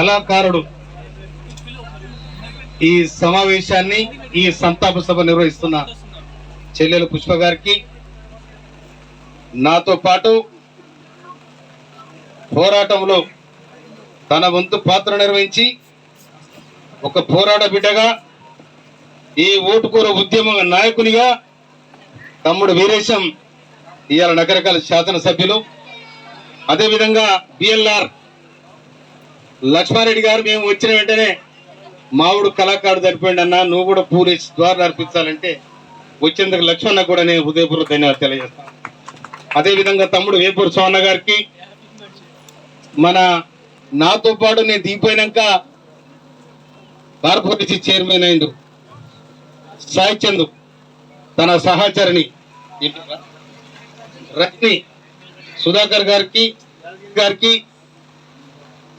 కళాకారుడు ఈ సమావేశాన్ని ఈ సంతాప సభ నిర్వహిస్తున్న చెల్లెలు పుష్ప గారికి నాతో పాటు పోరాటంలో తన వంతు పాత్ర నిర్వహించి ఒక పోరాట బిడ్డగా ఈ ఓటుకూర ఉద్యమ నాయకునిగా తమ్ముడు వీరేశం ఇవాళ నగరకాల శాసనసభ్యులు. అదేవిధంగా బిఎల్ఆర్ లక్ష్మారెడ్డి గారు మేము వచ్చిన వెంటనే మావుడు కళాకారుడు సరిపోయింది అన్న నువ్వు కూడా పూరి ద్వారా అర్పించాలంటే వచ్చేందుకు లక్ష్మణ కూడా నేను హృదయపూర్వక ధన్యవాదాలు తెలియజేస్తాను అదేవిధంగా తమ్ముడు వేపూరు సోన్న గారికి మన నాతో పాటు నేను దిగిపోయినాక కార్పొరేషన్ చైర్మన్ అయిండు సాయి చందు తన సహచరిని రత్ని సుధాకర్ గారికి గారికి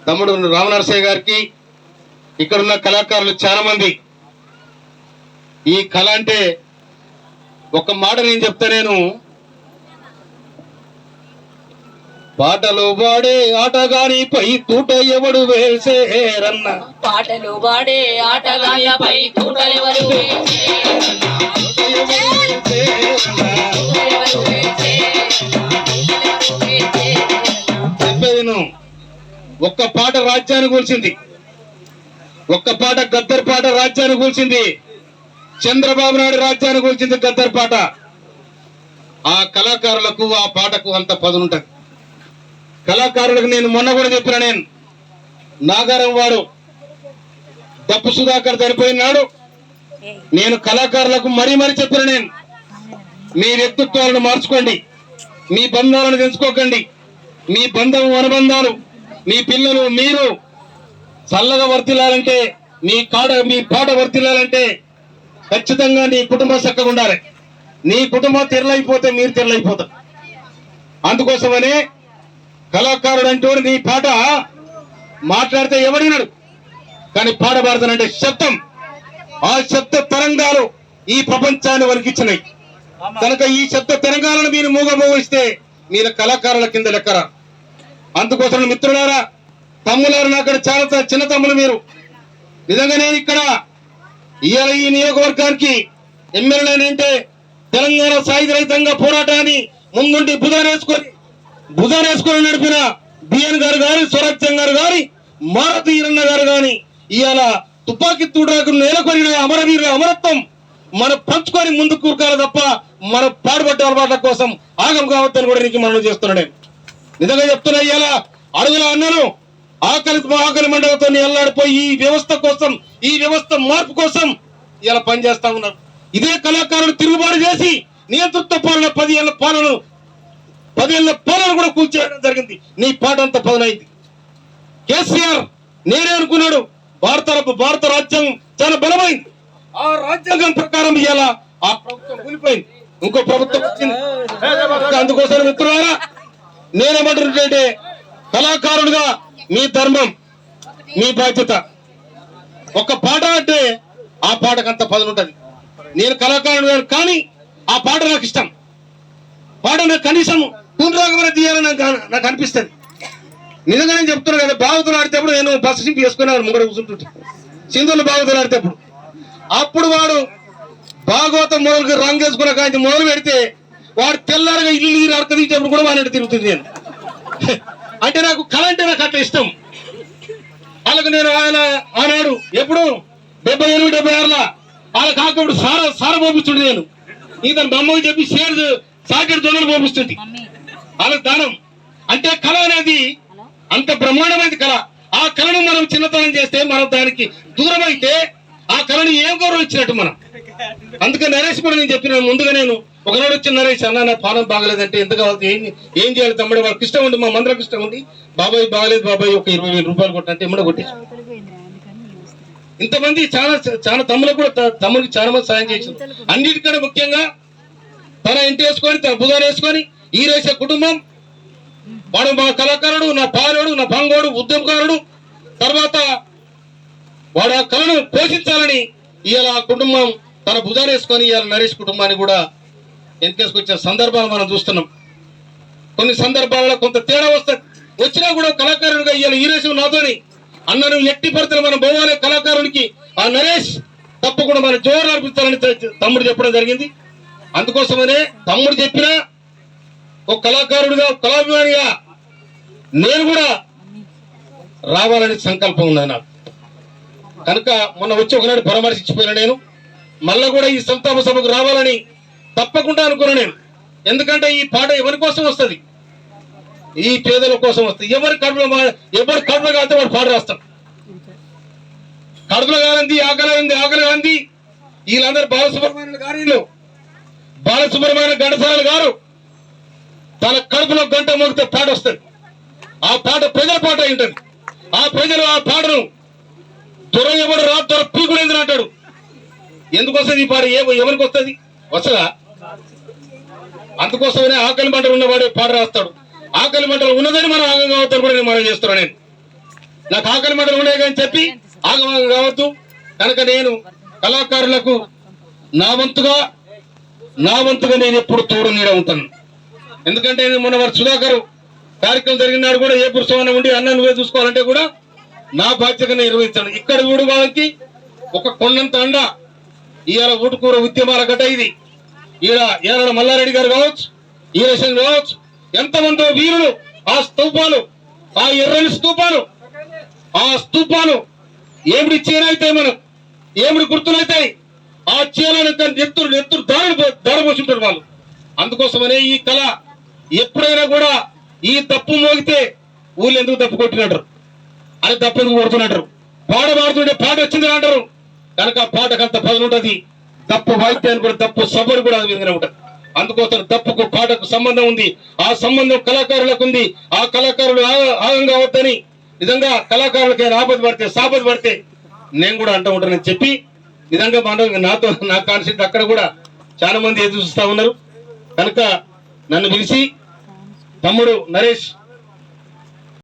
తమ్ముడు రామనరసయ్య గారికి ఇక్కడ ఉన్న కళాకారులు చాలా మంది ఈ కళ అంటే ఒక మాట నేను చెప్తా నేను. పాటలు పాడే ఆటగాని పై తూట ఎవడు వేసేరన్న. పాటలు పాడే ఆటగాళ్ళపై తూటలెవరు వేసే ఎవరు పాట రాజ్యాన్ని కూల్చింది. ఒక్క పాట గద్దర్ పాట రాజ్యాన్ని కూల్చింది. చంద్రబాబు నాయుడు రాజ్యాన్ని కూల్చింది గద్దర్ పాట. ఆ కళాకారులకు ఆ పాటకు అంత పదునుంటది. కళాకారులకు నేను మొన్న కూడా చెప్పిన నేను నాగారం వాడు డప్పు సుధాకర్ చనిపోయినాడు నేను కళాకారులకు మరీ మరీ చెప్పిన నేను మీ వ్యక్తిత్వాలను మార్చుకోండి మీ బంధాలను తెంచుకోకండి మీ బంధం అనుబంధాలు మీ పిల్లలు మీరు చల్లగా వర్తిల్లాలంటే మీ కాడ మీ పాట వర్తిల్లాలంటే ఖచ్చితంగా నీ కుటుంబం చక్కగా ఉండాలి. నీ కుటుంబం తెరలైపోతే మీరు తెరలైపోతారు. అందుకోసమనే కళాకారుడు అంటూ నీ పాట మాట్లాడితే ఎవడినాడు కానీ పాట పాడతానంటే శబ్దం. ఆ శబ్ద తరంగాలు ఈ ప్రపంచాన్ని వలికిచ్చినాయి కనుక ఈ శబ్ద తరంగాలను మీరు మూగమోగిస్తే మీరు కళాకారుల కింద లెక్కరా అందుకోసం మిత్రులారా తమ్ములారు నాకు చాలా చిన్న తమ్ములు మీరు. నిజంగా నేను ఇక్కడ ఇవాళ ఈ నియోజకవర్గానికి ఎమ్మెల్యే అంటే తెలంగాణ సాయుధ రైతంగా పోరాటాన్ని ముందుండి బుధానేసుకొని బుధానేసుకొని నడిపిన బిఎన్ గారు గారి స్వరాజ్యం గారు గారి మారుతి ఈరన్న గారు గాని ఇవాళ తుపాకీ తూడకు నేలకొనిన అమరవీరుల అమరత్వం మనం పంచుకొని ముందు కూర్కాలి తప్ప మనం పాడుపడ్డ అలవాట్ల కోసం ఆగం కావద్దని కూడా నీకు మనం చేస్తున్నాడు నిజంగా చెప్తున్నా ఇవాళ అడుగుల అన్నాను ఆకలి ఆకలి మండలతో ఎల్లాడిపోయి ఈ వ్యవస్థ కోసం ఈ వ్యవస్థ మార్పు కోసం ఇలా పనిచేస్తా ఉన్నారు. ఇదే కళాకారులు తిరుగుబాటు చేసి నియంతృత్వ పాలన పది ఏళ్ళ పాలన పదేళ్ళ పాలన కూడా కూల్చేయడం జరిగింది. నీ పాట అంత పదనైంది. కేసీఆర్ నేనే అనుకున్నాడు భారత భారత రాజ్యం చాలా బలమైంది. ఆ రాజ్యాంగం ప్రకారం ఇవాళ ఆ ప్రభుత్వం కూలిపోయింది. ఇంకో ప్రభుత్వం వచ్చింది. అందుకోసం మిత్రులారా నేనేమంటున్నట్టే కళాకారుడుగా మీ ధర్మం మీ బాధ్యత. ఒక పాట అంటే ఆ పాటకు అంత పదవి నేను కళాకారుడు కానీ ఆ పాట నాకు ఇష్టం. పాట నాకు కనీసం పునరాగమన తీయాలని నాకు నాకు అనిపిస్తుంది. నిజంగా నేను చెప్తున్నాను కదా బాగుతులు ఆడితేప్పుడు నేను బస్సు సింపి వేసుకున్నాను ముంగడ కూర్చుంటుంటే. సింధులు బాగుతులు ఆడితేప్పుడు అప్పుడు వాడు భాగవతం మొదలు రంగు వేసుకున్న కానీ మొదలు పెడితే వాడు తెల్లారగా ఇల్లు నీరు అడక తీసేప్పుడు కూడా వాడి తిరుగుతుంది నేను. అంటే నాకు కళ అంటే నాకు అట్లా ఇష్టం. వాళ్ళకు నేను ఆయన ఆనాడు ఎప్పుడు డెబ్బై ఎనిమిది డెబ్బై ఆరులా వాళ్ళ కాకపోతే సార సార పోపిస్తుండే నేను. ఇతను బొమ్మకి చెప్పి షేర్ సాకెట్ దొంగలు పోపిస్తుంది వాళ్ళకి దానం. అంటే కళ అనేది అంత బ్రహ్మాండమైనది కళ. ఆ కళను మనం చిన్నతనం చేస్తే మనం దానికి దూరం అయితే ఆ కళని ఏం గౌరవం ఇచ్చినట్టు మనం? అందుకే నరేష్ కూడా నేను చెప్పిన ముందుగా నేను ఒకనాడు వచ్చిన నరేష్ అన్న నా పానం బాగలేదంటే ఎంత కావాలి ఏం ఏం చేయాలి తమ్ముడు? వాళ్ళకి ఇష్టం ఉంది మా మందరికి ఇష్టం ఉంది బాబాయ్ బాగలేదు బాబాయ్ ఒక ఇరవై వేల రూపాయలు కొట్టంటే ఇమ్మడ కొట్టి ఇంతమంది చాలా చాలా తమ్ములకు కూడా తమ్ముడికి చాలా మంది సాయం చేసింది అన్నిటికంటే ముఖ్యంగా తన ఇంటి వేసుకొని తన బుధాలు వేసుకొని ఈ రేసే కుటుంబం. వాడు మా కళాకారుడు నా పాలోడు నా పంగోడు ఉద్యమకారుడు. తర్వాత వాడు ఆ కళను పోషించాలని ఇవాళ ఆ కుటుంబం తన భుజానేసుకొని ఇవాళ నరేష్ కుటుంబాన్ని కూడా వెనకేసుకొచ్చే సందర్భాలు మనం చూస్తున్నాం. కొన్ని సందర్భాలలో కొంత తేడా వస్తుంది వచ్చినా కూడా కళాకారుడిగా ఇవాళ ఈరోజు నాతోని అన్నను ఎట్టి పరిస్థితులు మనం పోవాలి కళాకారుడికి ఆ నరేష్ తప్పకుండా మన జోరు అర్పించాలని తమ్ముడు చెప్పడం జరిగింది. అందుకోసమనే తమ్ముడు చెప్పిన ఒక కళాకారుడిగా కళాభిమానిగా నేను కూడా రావాలని సంకల్పం ఉంది నాకు కనుక మొన్న వచ్చి ఒకనాడు పరామర్శించిపోయినా నేను మళ్ళా కూడా ఈ సంతాప సభకు రావాలని తప్పకుండా అనుకున్నా నేను. ఎందుకంటే ఈ పాట ఎవరి కోసం వస్తుంది? ఈ పేదల కోసం వస్తుంది. ఎవరి కడుపులో ఎవరు ఎవరి కడుపులో కాస్తే వాడు పాట రాస్తాడు. కడుపులో కాలంది ఆకలి ఉంది ఆకలి కాంది వీళ్ళందరూ బాలసుబ్రహ్మణ్యులు గారు వీళ్ళు. బాలసుబ్రహ్మణ్య ఘంటసాల గారు తన కడుపులో గంట మోగితే పాట వస్తుంది. ఆ పాట ప్రజల పాట అయి ఆ ప్రజలు ఆ పాట దొర ఎవడు రా దొర పీకుడేందని అంటాడు. ఎందుకు వస్తుంది ఈ పాట ఏ ఎవరికి వస్తుంది? వస్తుందా అందుకోసమనే ఆకలి మంటలు ఉన్నవాడు పాట రాస్తాడు. ఆకలి మంటలు ఉన్నదని మనం ఆగం కావద్దని కూడా నేను మనం చేస్తున్నాను నేను. నాకు ఆకలి మంటలు ఉన్నాయి కానీ చెప్పి ఆగమాగం కావద్దు. కనుక నేను కళాకారులకు నా వంతుగా నా వంతుగా నేను ఎప్పుడు తోడు నీడ ఉంటాను. ఎందుకంటే నేను మొన్న వారు సుధాకర్ కార్యక్రమం జరిగిన కూడా ఏ పురుషమైన ఉండి అన్న నువ్వే చూసుకోవాలంటే కూడా నా బాధ్యత నిర్వహించాను. ఇక్కడ ఊడు వాళ్ళకి ఒక కొండంత అండ. ఇవాళ ఊటుకూర ఉద్యమాల గట ఇది. ఈడ ఏనాడ మల్లారెడ్డి గారు కావచ్చు ఈరేషన్ కావచ్చు ఎంతమందో వీరులు ఆ స్తూపాలు ఆ ఎర్రని స్తూపాలు ఆ స్తూపాలు ఏమిడి చీరైతాయి మనం? ఏమిడి గుర్తులైతాయి? ఆ చీలను నెత్తురు నెత్తురు దారులు దారపోసుంటారు వాళ్ళు. అందుకోసమనే ఈ కళ ఎప్పుడైనా కూడా ఈ తప్పు మోగితే ఊళ్ళు ఎందుకు తప్పు కొట్టినట్టు అది తప్పు ఎందుకు కొడుతున్నట్టు పాట పాడుతుంటే పాట వచ్చింది అంటారు. కనుక పాటకు అంత పదులు ఉంటుంది. తప్పు వాయిద్యాన్ని కూడా తప్పు సభను కూడా విధంగా అందుకోసం తప్పుకు పాటకు సంబంధం ఉంది. ఆ సంబంధం కళాకారులకు ఉంది. ఆ కళాకారులు ఆ- అవుతాని నిజంగా కళాకారులకి ఆపద పడితే సాపద పడితే నేను కూడా అంటూ ఉంటానని చెప్పి నిజంగా మనం నాతో నా కాన్సెప్ట్ అక్కడ కూడా చాలా మంది ఎదురు చూస్తా ఉన్నారు. కనుక నన్ను పిలిచి తమ్ముడు నరేష్